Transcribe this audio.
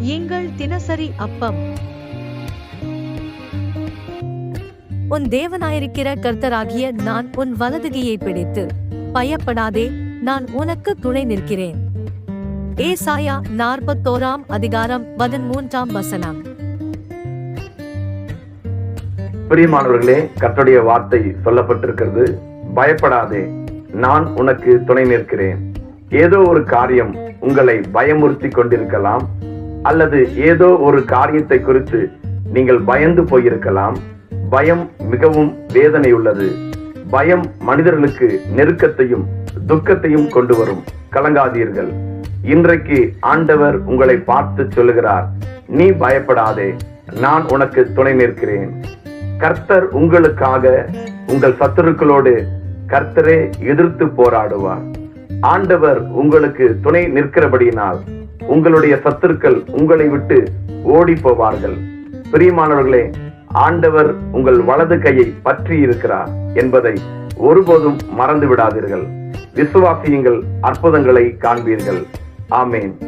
எங்கள் தினசரி அப்பம். உன் தேவனாயிருக்கிற கர்த்தராகிய நான் உன் வலதுகையை பிடித்து பயப்படாதே நான் உனக்கு துணை நிற்கிறேன். ஏசாயா நாற்பத்தோராம் அதிகாரம் பதிமூன்றாம் வசனம். பிரியமானவர்களே கர்த்தருடைய வார்த்தை சொல்லப்பட்டிருக்கிறது. பயப்படாதே நான் உனக்கு துணை நிற்கிறேன். ஏதோ ஒரு காரியம் உங்களை பயமுறுத்தி கொண்டிருக்கலாம். அல்லது ஏதோ ஒரு காரியத்தை குறித்து நீங்கள் பயந்து போயிருக்கலாம். பயம் மிகவும் வேதனை உள்ளது பயம் மனிதர்களுக்கு நெருக்கத்தையும் துக்கத்தையும் கொண்டு வரும் கலங்காதீர்கள். இன்றைக்கு ஆண்டவர் உங்களை பார்த்து சொல்லுகிறார். நீ பயப்படாதே. நான் உனக்கு துணை நிற்கிறேன். கர்த்தர் உங்களுக்காக உங்கள் சத்துருக்களோடு கர்த்தரே எதிர்த்து போராடுவார். ஆண்டவர் உங்களுக்கு துணை நிற்கிறபடியினால் உங்களுடைய சத்துருக்கள் உங்களை விட்டு ஓடி போவார்கள் பிரியமானவர்களே ஆண்டவர் உங்கள் வலது கையை பற்றி இருக்கிறார் என்பதை ஒருபோதும் மறந்து விடாதீர்கள் விசுவாசியுங்கள் அற்புதங்களை காண்பீர்கள். ஆமேன்.